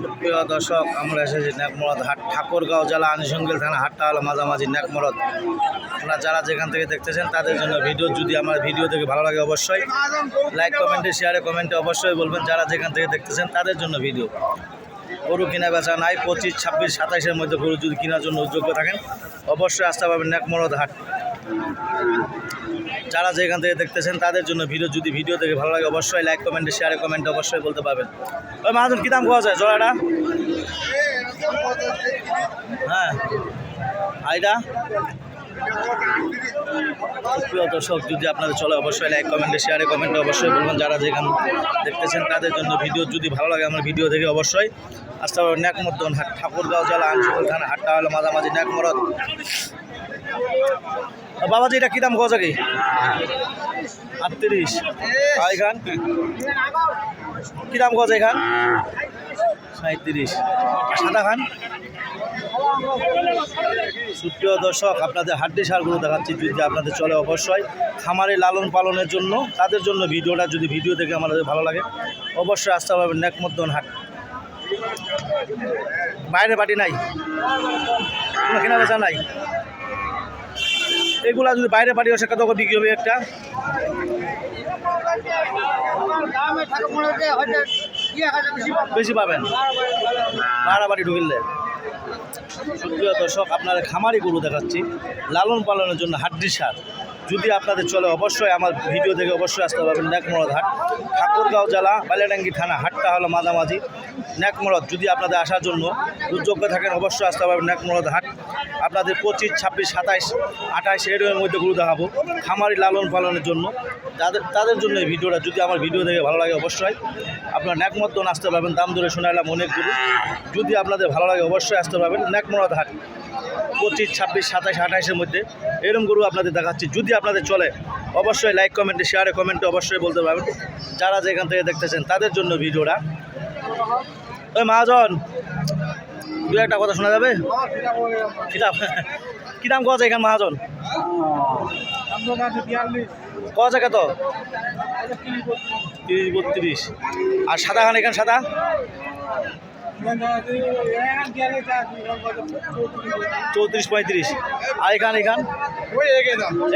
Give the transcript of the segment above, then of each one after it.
সুপ্রিয় দর্শক, আমরা এসেছি নেকমরদ হাট, ঠাকুরগাঁও জেলা আনিসঙ্গেল থানা হাটটা হলো মাঝামাঝি নেকমরদ আপনারা যারা যেখান থেকে দেখতেছেন, তাদের জন্য ভিডিও, যদি আমার ভিডিও থেকে ভালো লাগে অবশ্যই লাইক কমেন্টে শেয়ারে কমেন্টে অবশ্যই বলবেন, যারা যেখান থেকে দেখতেছেন, তাদের জন্য ভিডিও। গরু কিনা বেচা নাই, পঁচিশ, ছাব্বিশ, সাতাইশের মধ্যে গরু যদি কেনার জন্য উদ্যোগ্য থাকেন, অবশ্যই আসতে পারবেন নেকমরদ হাট। যারা যেখান থেকে দেখতেছেন তাদের জন্য ভিডিও, যদি ভিডিও থেকে ভালো লাগে অবশ্যই লাইক কমেন্টে শেয়ারে কমেন্টে অবশ্যই বলতে পারবেন। ওই মাহাজন কী দাম পাওয়া যায় জোড়াটা? হ্যাঁ। আইডা? প্রিয় দর্শক, যদি আপনাদের চলে, অবশ্যই লাইক কমেন্টে শেয়ারে কমেন্টে অবশ্যই বলবেন। যারা যেখানে দেখতেছেন তাদের জন্য ভিডিও, যদি ভালো লাগে আমার ভিডিও থেকে অবশ্যই। আসতে হবে ন্যাকমর্দন হাট, ঠাকুরগাঁও জেলা, আনসুল থানা হাটটা হলো মাঝামাঝি ন্যাকমরদ। বাবাজি, এটা কী দাম যায় আটত্রিশ। আর এখান? কী দাম যায় এখান? সাঁত্রিশ সাদা খান? সুপ্রিয় দর্শক, আপনাদের হাড্ডি সারগুলো দেখাচ্ছি যদি আপনাদের চলে অবশ্যই। খামারে লালন পালনের জন্য, তাদের জন্য ভিডিওটা যদি ভিডিও দেখে আমাদের ভালো লাগে, অবশ্যই আসতে পারবেন নেকমদ্দন হাট। বাইরে বাড়ি নাই? কোনো কেনা বেচা নাই? এগুলা যদি বাইরে পাঠিয়ে কত করে বিক্রি হবে একটা। বেশি পাবেন। ভাড়া বাড়ি ঢুকিলে। সুপ্রিয় দর্শক আপনার খামারি গরু দেখাচ্ছি। লালন পালনের জন্য হাড্ডি সার। যদি আপনাদের চলে, অবশ্যই আমার ভিডিও দেখে অবশ্যই আসতে পারবেন ন্যাকমরদ হাট ঠাকুরগাঁও জেলা, বালিয়াডাঙ্গি থানা, হাটটা হলো মাঝামাঝি ন্যাকমরদ যদি আপনাদের আসার জন্য উদ্যোগ্য থাকেন, অবশ্যই আসতে পারবেন ন্যাকমরদ হাট আপনাদের পঁচিশ, ছাব্বিশ, সাতাইশ, আঠাইশ এর মধ্যে গরু দেখাবো, খামারি লালন পালনের জন্য। তাদের তাদের জন্য এই ভিডিওটা, যদি আমার ভিডিও দেখে ভালো লাগে অবশ্যই আপনার ন্যাকমদ্দন আসতে পারবেন। দাম ধরে শোনাইলাম অনেক যদি আপনাদের ভালো লাগে, অবশ্যই আসতে পারবেন ন্যাকমরদ হাট পঁচিশ, ছাব্বিশ সাতাইশ আঠাইশের মধ্যে এরকম গরু আপনাদের দেখাচ্ছি। যদি আপনাদের চলে, অবশ্যই লাইক কমেন্টে শেয়ারে কমেন্টে অবশ্যই বলতে পারবেন। যারা যেখান থেকে দেখতেছেন, তাদের জন্য ভিডিওটা। ওই মহাজন, দু একটা কথা শোনা যাবে? কী দাম কী কথা এখানে মহাজন? কত জায়গা তো তিরিশ, বত্রিশ। আর সাদা খান এখানে সাদা? চৌত্রিশ পঁয়ত্রিশ। আর এখান এখান?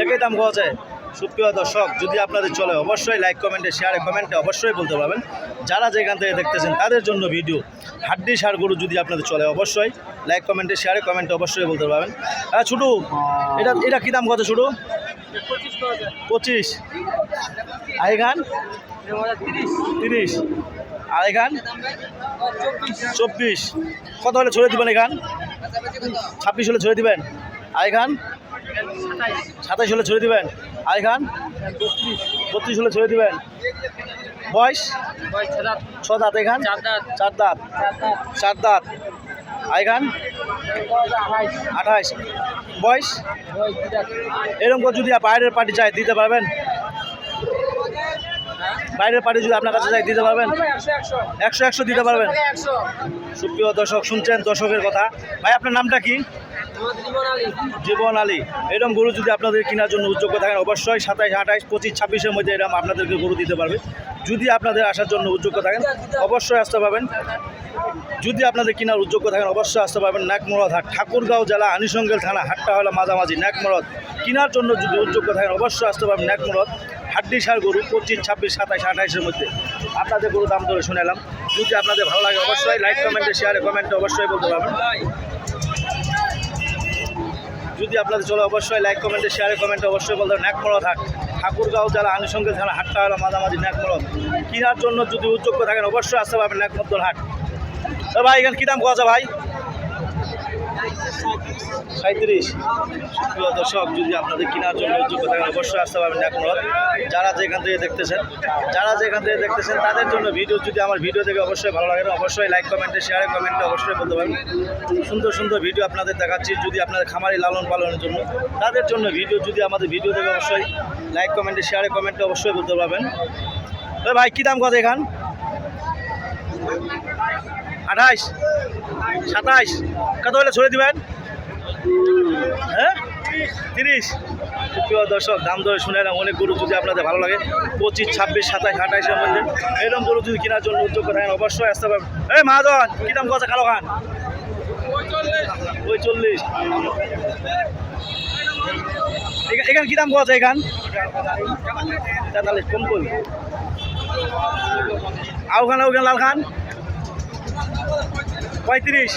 একই দাম কত যায়। সুপ্রিয় দর্শক, যদি আপনাদের চলে, অবশ্যই লাইক কমেন্টে শেয়ারে কমেন্টে অবশ্যই বলতে পারবেন। যারা যেখান থেকে দেখতেছেন তাদের জন্য ভিডিও হাড্ডি সার গরু যদি আপনাদের চলে, অবশ্যই লাইক কমেন্টে শেয়ারে কমেন্টে অবশ্যই বলতে পারবেন। হ্যাঁ ছোটু, এটা এটা কী দাম কত ছোটু? পঁচিশ। এখান? তিরিশ। আর চব্বিশ। কত হলে ছড়ে দিবেন এখান ছাব্বিশ হলে ছড়ে দিবেন। আর এখান সাতাইশ হলে ছড়ে দিবেন। আর এখান বত্রিশ হলে ছড়ে দিবেন। বয়স? ছ দাঁত। এখান চার দাঁত। চার দাঁত। আর এখান আঠাইশ। বয়স? এরকম যদি বাইরের পার্টি চাই দিতে পারবেন? বাইরের পার্টি যদি আপনার কাছে চাই, দিতে পারবেন? একশো একশো দিতে পারবেন। সুপ্রিয় দর্শক, শুনছেন দর্শকের কথা। ভাই, আপনার নামটা কি? জীবন আলী। এরকম গরু যদি আপনাদের কেনার জন্য উদ্যোগ থাকেন, অবশ্যই সাতাইশ, আঠাইশ, পঁচিশ, ছাব্বিশের মধ্যে এরকম আপনাদেরকে গরু দিতে পারবে। যদি আপনাদের আসার জন্য উদ্যোগ থাকেন, অবশ্যই আসতে পারবেন। যদি আপনাদের কেনার উদ্যোগ থাকেন, অবশ্যই আসতে পারবেন নাকমরদ হাট, ঠাকুরগাঁও জেলা আনিসঙ্গেল থানা, হাটটা হলো মাঝামাঝি নাকমরদ কেনার জন্য যদি উদ্যোগ থাকেন, অবশ্যই আসতে পারবেন নাকমরদ হাড্ডি সার গরু পঁচিশ, ছাব্বিশ সাতাইশ আঠাইশের মধ্যে। আপনাদের গরু দাম ধরে শুনেলাম যদি আপনাদের ভালো লাগে অবশ্যই লাইক কমেন্টে শেয়ারে কমেন্টে অবশ্যই বলতে পারবেন। যদি আপনাদের চলে অবশ্যই লাইক কমেন্টে শেয়ারে কমেন্টে অবশ্যই বলতে হবে ন্যাকমরদ হাট ঠাকুরগাঁও যারা আনুষঙ্গিক থানা হাটটা হলো মাঝামাঝি ন্যাকমরদ কেনার জন্য যদি উদ্যোগ থাকেন অবশ্যই আসতে পারবেন ন্যাকমদ্দল হাট তো ভাই, এখানে কী দাম কথা ভাই? সাঁত্রিশ প্রিয় দর্শক, যদি আপনাদের কেনার জন্য উদ্যোগ থাকেন অবশ্যই আসতে পারবেন ন্যাকমরদ যারা যেখান থেকে দেখতেছেন, যারা যেখান থেকে দেখতেছেন, তাদের জন্য ভিডিও, যদি আমার ভিডিও দেখে অবশ্যই ভালো লাগে অবশ্যই লাইক কমেন্টে শেয়ারে কমেন্টে অবশ্যই বলতে পারবেন সুন্দর সুন্দর ভিডিও আপনাদের দেখাচ্ছি, যদি আপনাদের খামারি লালন পালনের জন্য। তাদের জন্য ভিডিও, যদি আমাদের ভিডিও দেখে অবশ্যই লাইক কমেন্টে শেয়ারে কমেন্টে অবশ্যই বলতে পারবেন। তো ভাই, কী দাম কত এখান? আঠাইশ, সাতাইশ, কত হলে ছড়ে দিবেন? হ্যাঁ? তিরিশ। প্রিয় দর্শক, দাম শুনে অনেক গরু যদি আপনাদের ভালো লাগে, পঁচিশ, ছাব্বিশ, সাতাশ আঠাইশের মধ্যে। এরকম গরু যদি কেনার জন্য উদ্যোগ করেন অবশ্যই আসতে পারবেন। এই মহাজন কী দাম কথা কালো খান ওই এখানে কী দাম কথা এখান তেতাল্লিশ কম করি আর ওখানে ওখানে লাল খান পঁয়ত্রিশ।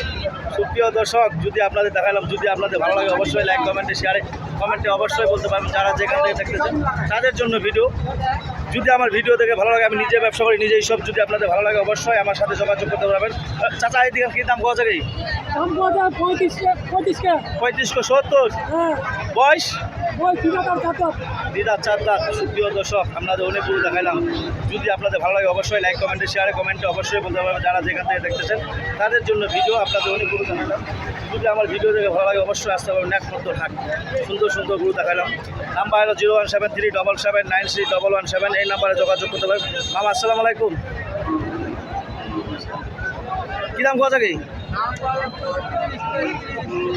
সুপ্রিয় দর্শক যদি আপনাদের দেখালাম যদি আপনাদের ভালো লাগে অবশ্যই লাইক কমেন্টে শেয়ারে কমেন্টে অবশ্যই বলতে পারবেন যারা যেখান থেকে দেখতেছেন তাদের জন্য ভিডিও যদি আমার ভিডিও দেখে ভালো লাগে আমি নিজে ব্যবসা করি নিজেই সব। যদি আপনাদের ভালো লাগে অবশ্যই আমার সাথে যোগাযোগ করতে পারবেন। চাচা এদিকে কী দাম কত কি দাম কত পঁয়ত্রিশ পঁয়ত্রিশ কে। পঁয়ত্রিশশো সত্তর। হ্যাঁ। বয়স? হাজার চার দাঁত। সুপ্রিয় দর্শক অনেক গরু দেখাইলাম, যদি আপনাদের ভালো লাগে অবশ্যই লাইক কমেন্টে শেয়ারে কমেন্টে অবশ্যই বলতে পারবেন যারা যেখান থেকে দেখতেছেন, তাদের জন্য ভিডিও আপনাদের গরু দেখালাম যদি আমার ভিডিও দেখে ভালো লাগে অবশ্যই আসতে পারবেন একমাত্র থাক সুন্দর সুন্দর গরু দেখালাম নাম্বার হলো zero one seven three double seven nine three double one seven এই নাম্বারে যোগাযোগ করতে পারেন। মামা, আসসালামু আলাইকুম। কী দাম কথা কি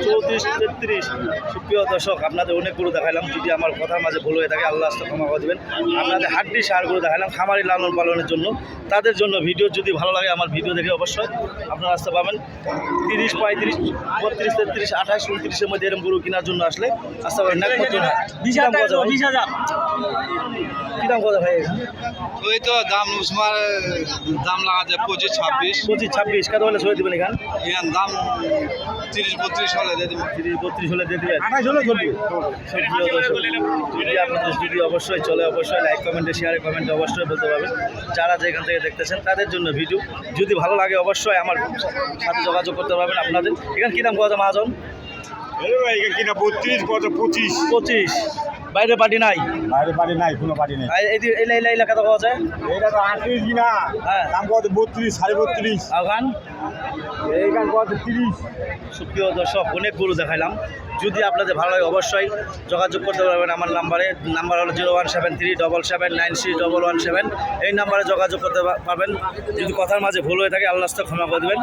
চৌত্রিশ তেত্রিশ। সুপ্রিয় দর্শক আপনাদের অনেক গরু দেখাইলাম। যদি আমার কথার মাঝে ভুল হয়ে থাকে আল্লাহ আস্তে ক্ষমা করে দেবেন। আপনাদের হাড্ডি সার গরু দেখাইলাম খামারি লালন পালনের জন্য। তাদের জন্য ভিডিও যদি ভালো লাগে আমার ভিডিও দেখে অবশ্যই আপনারা আসতে পাবেন। তিরিশ পঁয়ত্রিশ বত্রিশ তেত্রিশ আঠাশ উনত্রিশের মধ্যে এরকম গরু কেনার জন্য আসলে আসতে পারেন কী দাম কথা ভাই? ওই তো দাম উসমার দাম পঁচিশ ছাব্বিশ। পঁচিশ ছাব্বিশ। কত হলে ছয় দেবেন এখান? এখান দাম তিরিশ বত্রিশ হলে দিয়ে তিরিশ বত্রিশ হলে দিয়ে দেবেন। আঠাশ হলে চলবে যদি আপনাদের ভিডিও অবশ্যই চলে অবশ্যই লাইক কমেন্টে শেয়ারে কমেন্টে অবশ্যই বলতে পারবেন। যারা যেখান থেকে দেখতেছেন তাদের জন্য ভিডিও যদি ভালো লাগে অবশ্যই আমার সাথে যোগাযোগ করতে পারবেন আপনাদের। এখানে কী দাম কত মহাজন কিনা বত্রিশ কত? পঁচিশ। পঁচিশ। বাইরে পার্টি নাই? বাইরে পার্টি নাই কোনো পার্টি নেই। এই এই এই এলাকা তো যায়? এটা তো আটত্রিশ কিনা। হ্যাঁ। দাম কত? বত্রিশ সাড়ে বত্রিশ। আফগান এইখান কত? তিরিশ। সুপ্রিয় দর্শক অনেক গরু দেখাইলাম। যদি আপনাদের ভালো লাগে অবশ্যই যোগাযোগ করতে পারবেন আমার নাম্বারে। নাম্বার হলো zero one seven three double seven nine six double one seven. এই নাম্বারে যোগাযোগ করতে পারবেন। যদি কথার মাঝে ভুল হয়ে থাকে আল্লাহ ক্ষমা করে দেবেন।